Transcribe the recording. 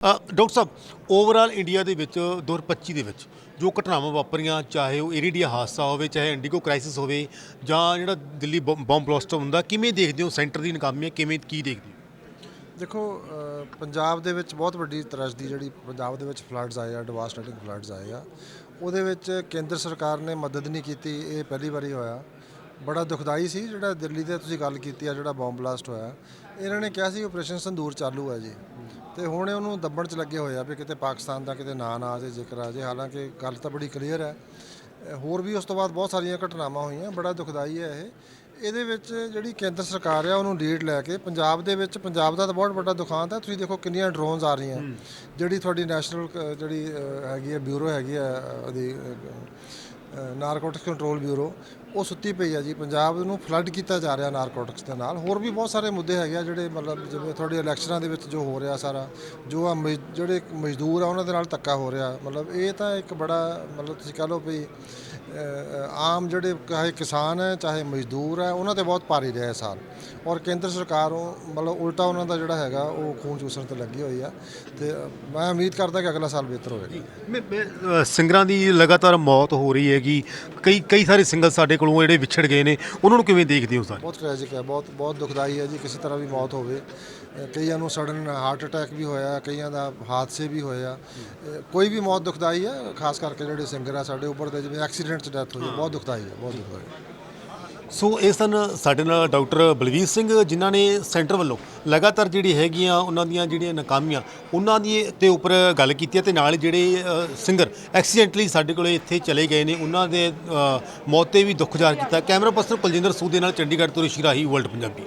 Doctor ਸਾਹਿਬ overall India ਦੇ ਵਿੱਚ 2025 ਦੇ ਵਿੱਚ ਜੋ ਘਟਨਾਵਾਂ ਵਾਪਰੀਆਂ, ਚਾਹੇ ਉਹ ਏਰੀਡੀਆ ਹਾਦਸਾ ਹੋਵੇ, ਚਾਹੇ ਇੰਡੀਗੋ ਕ੍ਰਾਈਸਿਸ ਹੋਵੇ, ਜਾਂ ਜਿਹੜਾ ਦਿੱਲੀ ਬੰਬ ਬੰਬ ਬਲਾਸਟ ਹੁੰਦਾ, ਕਿਵੇਂ ਦੇਖਦੇ ਹੋ ਸੈਂਟਰ ਦੀ ਨਾਕਾਮੀਆਂ ਕਿਵੇਂ, ਕੀ ਦੇਖਦੇ ਹੋ? ਦੇਖੋ ਪੰਜਾਬ ਦੇ ਵਿੱਚ ਬਹੁਤ ਵੱਡੀ ਤਰਜਦੀ ਜਿਹੜੀ ਪੰਜਾਬ ਦੇ ਵਿੱਚ ਫਲੱਡਸ ਆਏ ਆ ਡਿਵਾਸਟੇਟਿੰਗ ਫਲੱਡਸ ਆਏ ਆ, ਉਹਦੇ ਵਿੱਚ ਕੇਂਦਰ ਸਰਕਾਰ ਨੇ ਮਦਦ ਨਹੀਂ ਕੀਤੀ, ਇਹ ਪਹਿਲੀ ਵਾਰੀ ਹੋਇਆ। ਬੜਾ ਦੁਖਦਾਈ ਸੀ, ਜਿਹੜਾ ਦਿੱਲੀ ਤੇ ਤੁਸੀਂ ਗੱਲ ਕੀਤੀ ਆ, ਜਿਹੜਾ ਬੰਬ ਬਲਾਸਟ ਹੋਇਆ। ਇਹਨਾਂ ਨੇ ਕਿਹਾ ਸੀ ਆਪਰੇਸ਼ਨ ਸੰਦੂਰ ਚਾਲੂ ਹੈ ਜੀ। ਤੇ ਹੁਣ ਉਹਨੂੰ ਦੱਬਣ 'ਚ ਲੱਗੇ ਹੋਏ ਆ ਵੀ ਕਿਤੇ ਪਾਕਿਸਤਾਨ ਦਾ ਕਿਤੇ ਨਾਂ ਨਾ ਆ ਜੇ ਜ਼ਿਕਰ ਆ ਜੇ। ਹਾਲਾਂਕਿ ਗੱਲ ਤਾਂ ਬੜੀ ਕਲੀਅਰ ਹੈ। ਹੋਰ ਵੀ ਉਸ ਤੋਂ ਬਾਅਦ ਬਹੁਤ ਸਾਰੀਆਂ ਘਟਨਾਵਾਂ ਹੋਈਆਂ ਬੜਾ ਦੁਖਦਾਈ ਹੈ ਇਹ। ਇਹਦੇ ਵਿੱਚ ਜਿਹੜੀ ਕੇਂਦਰ ਸਰਕਾਰ ਆ ਉਹਨੂੰ ਲੀਡ ਲੈ ਕੇ ਪੰਜਾਬ ਦੇ ਵਿੱਚ ਪੰਜਾਬ ਦਾ ਤਾਂ ਬਹੁਤ ਵੱਡਾ ਦੁਖਾਂਤ ਹੈ। ਤੁਸੀਂ ਦੇਖੋ ਕਿੰਨੀਆਂ ਡਰੋਨਸ ਆ ਰਹੀਆਂ। ਜਿਹੜੀ ਤੁਹਾਡੀ ਨੈਸ਼ਨਲ ਜਿਹੜੀ ਹੈਗੀ ਹੈ ਬਿਊਰੋ ਹੈਗੀ ਹੈ ਉਹਦੀ ਨਾਰਕੋਟਿਕਸ ਕੰਟਰੋਲ ਬਿਊਰੋ, ਉਹ ਸੁੱਤੀ ਪਈ ਆ ਜੀ। ਪੰਜਾਬ ਨੂੰ ਫਲੱਡ ਕੀਤਾ ਜਾ ਰਿਹਾ ਨਾਰਕੋਟਿਕਸ ਦੇ ਨਾਲ। ਹੋਰ ਵੀ ਬਹੁਤ ਸਾਰੇ ਮੁੱਦੇ ਹੈਗੇ ਆ ਜਿਹੜੇ ਮਤਲਬ ਜਿਵੇਂ ਤੁਹਾਡੇ ਇਲੈਕਸ਼ਨਾਂ ਦੇ ਵਿੱਚ ਜੋ ਹੋ ਰਿਹਾ ਸਾਰਾ, ਜੋ ਆ ਮਜ਼- ਜਿਹੜੇ ਮਜ਼ਦੂਰ ਆ, ਉਹਨਾਂ ਦੇ ਨਾਲ ਧੱਕਾ ਹੋ ਰਿਹਾ। ਮਤਲਬ ਇਹ ਤਾਂ ਇੱਕ ਬੜਾ ਮਤਲਬ ਤੁਸੀਂ ਕਹ ਲਓ ਵੀ ਆਮ ਜਿਹੜੇ ਚਾਹੇ ਕਿਸਾਨ ਹੈ, ਚਾਹੇ ਮਜ਼ਦੂਰ ਹੈ, ਉਹਨਾਂ ਤੇ ਬਹੁਤ ਭਾਰੀ ਰਿਹਾ ਸਾਲ। ਔਰ ਕੇਂਦਰ ਸਰਕਾਰ ਉਹ ਮਤਲਬ ਉਲਟਾ ਉਹਨਾਂ ਦਾ ਜਿਹੜਾ ਹੈਗਾ, ਉਹ ਖੂਨ ਚੂਸਣ ਤੇ ਲੱਗੀ ਹੋਈ ਆ। ਤੇ ਮੈਂ ਉਮੀਦ ਕਰਦਾ ਕਿ ਅਗਲਾ ਸਾਲ ਬਿਹਤਰ ਹੋਵੇਗਾ। ਮੈਂ- ਸਿੰਗਰਾਂ ਦੀ ਲਗਾਤਾਰ ਮੌਤ ਹੋ ਰਹੀ ਹੈ। ਹੈਗੀ। ਕਈ ਕਈ ਸਾਰੇ ਸਿੰਗਰ ਸਾਡੇ ਕੋਲੋਂ ਜਿਹੜੇ ਵਿਛੜ ਗਏ ਨੇ ਉਹਨਾਂ ਨੂੰ ਕਿਵੇਂ ਦੇਖਦੇ ਹੋ ਸਾਰੇ? ਬਹੁਤ ਟ੍ਰੈਜਿਕ ਹੈ ਬਹੁਤ ਬਹੁਤ ਦੁਖਦਾਈ ਹੈ ਜੀ ਕਿਸੇ ਤਰ੍ਹਾਂ ਵੀ ਮੌਤ ਹੋਵੇ। ਕਈਆਂ ਨੂੰ ਸਡਨ ਹਾਰਟ ਅਟੈਕ ਵੀ ਹੋਇਆ ਕਈਆਂ ਦਾ ਹਾਦਸੇ ਵੀ ਹੋਏ ਆ। ਅ, ਕੋਈ ਵੀ ਮੌਤ ਦੁਖਦਾਈ ਹੈ ਖਾਸ ਕਰਕੇ ਜਿਹੜੇ ਸਿੰਗਰ ਆ ਸਾਡੇ ਉੱਪਰ ਦੇ ਜਿਵੇਂ ਐਕਸੀਡੈਂਟ 'ਚ ਡੈਥ ਹੋਈ ਹੈ, ਬਹੁਤ ਦੁਖਦਾਈ ਹੈ ਬਹੁਤ ਦੁਖਦਾਈ ਹੈ। ਸੋ ਇਹ ਸਨ ਸਾਡੇ ਨਾਲ ਡਾਕਟਰ ਬਲਵੀਰ ਸਿੰਘ, ਜਿਨ੍ਹਾਂ ਨੇ ਸੈਂਟਰ ਵੱਲੋਂ ਲਗਾਤਾਰ ਜਿਹੜੀ ਹੈਗੀਆਂ ਉਹਨਾਂ ਦੀਆਂ ਜਿਹੜੀਆਂ ਨਾਕਾਮੀਆਂ, ਉਹਨਾਂ ਦੀ ਤੇ ਉੱਪਰ ਗੱਲ ਕੀਤੀ ਹੈ ਤੇ ਨਾਲ ਜਿਹੜੇ ਸਿੰਗਰ ਐਕਸੀਡੈਂਟਲੀ ਸਾਡੇ ਕੋਲੇ ਇੱਥੇ ਚਲੇ ਗਏ ਨੇ, ਉਹਨਾਂ ਦੇ ਮੌਤ ਤੇ ਵੀ ਦੁੱਖ ਜ਼ਾਹਰ ਕੀਤਾ। ਕੈਮਰਾ ਪਰਸਨ ਕੁਲਜਿੰਦਰ ਸੂਦ ਦੇ ਨਾਲ ਚੰਡੀਗੜ੍ਹ ਤੋਂ ਰਿਸ਼ੀ ਰਾਹੀ ਵਰਲਡ ਪੰਜਾਬੀ